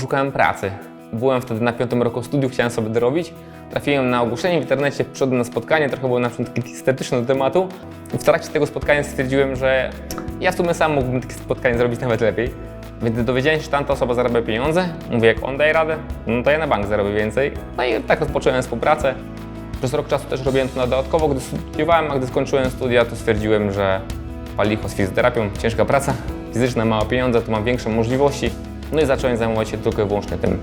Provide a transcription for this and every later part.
Szukałem pracy. Byłem wtedy na piątym roku studiów, chciałem sobie dorobić. Trafiłem na ogłoszenie w internecie, przyszedłem na spotkanie, trochę było na początku takie estetyczne do tematu. W trakcie tego spotkania stwierdziłem, że ja w sumie sam mógłbym takie spotkanie zrobić nawet lepiej. Więc dowiedziałem się, że tamta osoba zarabia pieniądze. Mówię, jak on daje radę, no to ja na bank zarobię więcej. No i tak rozpocząłem współpracę. Przez rok czasu też robiłem to na dodatkowo, gdy studiowałem, a gdy skończyłem studia, to stwierdziłem, że palicho z fizjoterapią, ciężka praca, fizyczna, małe pieniądze, to mam większe możliwości. No i zacząłem zajmować się tylko i wyłącznie tym.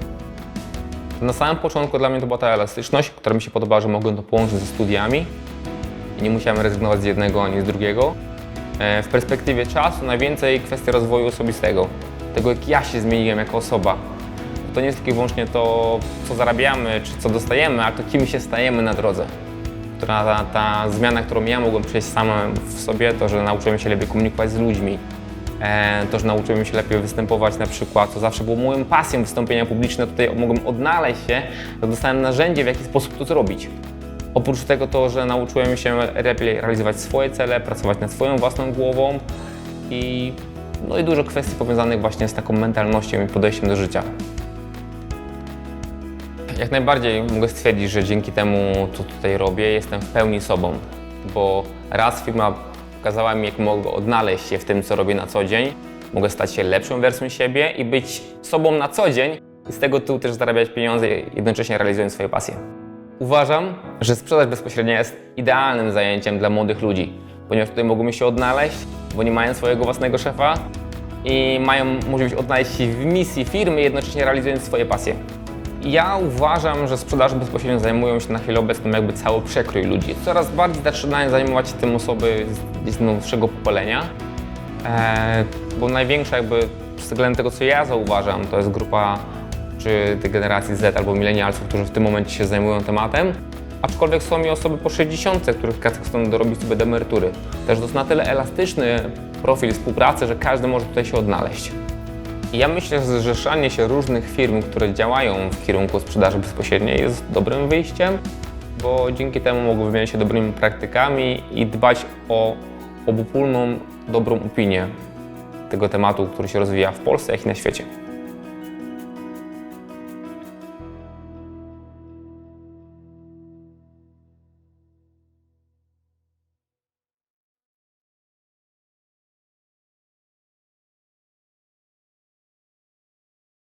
Na samym początku dla mnie to była ta elastyczność, która mi się podobała, że mogłem to połączyć ze studiami i nie musiałem rezygnować z jednego ani z drugiego. E, W perspektywie czasu najwięcej kwestia rozwoju osobistego, tego jak ja się zmieniłem jako osoba. To nie jest tylko i wyłącznie to, co zarabiamy, czy co dostajemy, ale to kim się stajemy na drodze. Ta, ta zmiana, którą ja mogłem przejść sam w sobie, to, że nauczyłem się lepiej komunikować z ludźmi, to, że nauczyłem się lepiej występować na przykład, to zawsze było moją pasją wystąpienia publiczne, tutaj mogłem odnaleźć się, dostałem narzędzie, w jaki sposób to zrobić. Oprócz tego to, że nauczyłem się lepiej realizować swoje cele, pracować nad swoją własną głową i, no i dużo kwestii powiązanych właśnie z taką mentalnością i podejściem do życia. Jak najbardziej mogę stwierdzić, że dzięki temu, co tutaj robię, jestem w pełni sobą, bo raz firma pokazała mi, jak mogę odnaleźć się w tym, co robię na co dzień, mogę stać się lepszą wersją siebie i być sobą na co dzień i z tego tytułu też zarabiać pieniądze, jednocześnie realizując swoje pasje. Uważam, że sprzedaż bezpośrednia jest idealnym zajęciem dla młodych ludzi, ponieważ tutaj mogą się odnaleźć, bo nie mają swojego własnego szefa i mają możliwość odnaleźć się w misji firmy, jednocześnie realizując swoje pasje. Ja uważam, że sprzedażą bezpośrednio zajmują się na chwilę obecną jakby cały przekrój ludzi. Coraz bardziej zaczynają zajmować się tym osoby z, z nowszego pokolenia, e, bo największa jakby względem tego, co ja zauważam, to jest grupa czy tej generacji Z albo milenialsów, którzy w tym momencie się zajmują tematem. Aczkolwiek są i osoby po 60, których chcą dorobić sobie do emerytury. Też to jest na tyle elastyczny profil współpracy, że każdy może tutaj się odnaleźć. Ja myślę, że zrzeszanie się różnych firm, które działają w kierunku sprzedaży bezpośredniej jest dobrym wyjściem, bo dzięki temu mogą wymieniać się dobrymi praktykami i dbać o obopólną, dobrą opinię tego tematu, który się rozwija w Polsce, jak i na świecie.